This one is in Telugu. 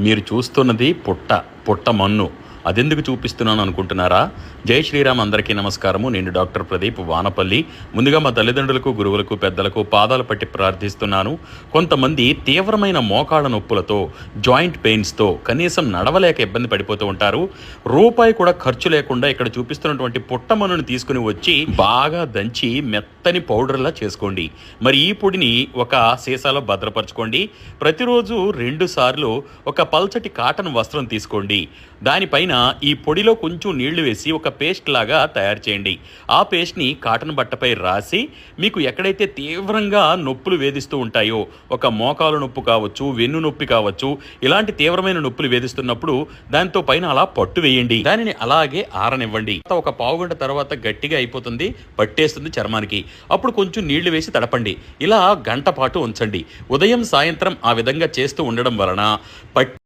మీరు చూస్తున్నది పుట్ట పుట్ట మన్ను. అదెందుకు చూపిస్తున్నాను అనుకుంటున్నారా? జై శ్రీరామ్ అందరికీ నమస్కారము. నేను డాక్టర్ ప్రదీప్ వానపల్లి. ముందుగా మా తల్లిదండ్రులకు గురువులకు పెద్దలకు పాదాలు పట్టి ప్రార్థిస్తున్నాను. కొంతమంది తీవ్రమైన మోకాళ్ళ నొప్పులతో జాయింట్ పెయిన్స్తో కనీసం నడవలేక ఇబ్బంది పడిపోతూ ఉంటారు. రూపాయి కూడా ఖర్చు లేకుండా ఇక్కడ చూపిస్తున్నటువంటి పుట్టమనుని తీసుకుని వచ్చి బాగా దంచి మెత్త మెత్తని పౌడర్లా చేసుకోండి. మరి ఈ పొడిని ఒక సీసాలో భద్రపరచుకోండి. ప్రతిరోజు రెండుసార్లు ఒక పల్చటి కాటన్ వస్త్రం తీసుకోండి. దానిపైన ఈ పొడిలో కొంచెం నీళ్ళు వేసి ఒక పేస్ట్ లాగా తయారు చేయండి. ఆ పేస్ట్ని కాటన్ బట్టపై రాసి మీకు ఎక్కడైతే తీవ్రంగా నొప్పులు వేధిస్తూ ఉంటాయో ఒక మోకాలు నొప్పు కావచ్చు వెన్ను నొప్పి కావచ్చు ఇలాంటి తీవ్రమైన నొప్పులు వేధిస్తున్నప్పుడు దాంతో పైన అలా పట్టు వేయండి. దానిని అలాగే ఆరనివ్వండి. ఒక పావుగంట తర్వాత గట్టిగా అయిపోతుంది పట్టేస్తుంది చర్మానికి. అప్పుడు కొంచెం నీళ్ళు వేసి తడపండి. ఇలా గంట పాటు ఉంచండి. ఉదయం సాయంత్రం ఆ విధంగా చేస్తూ ఉండడం వలన పట్టి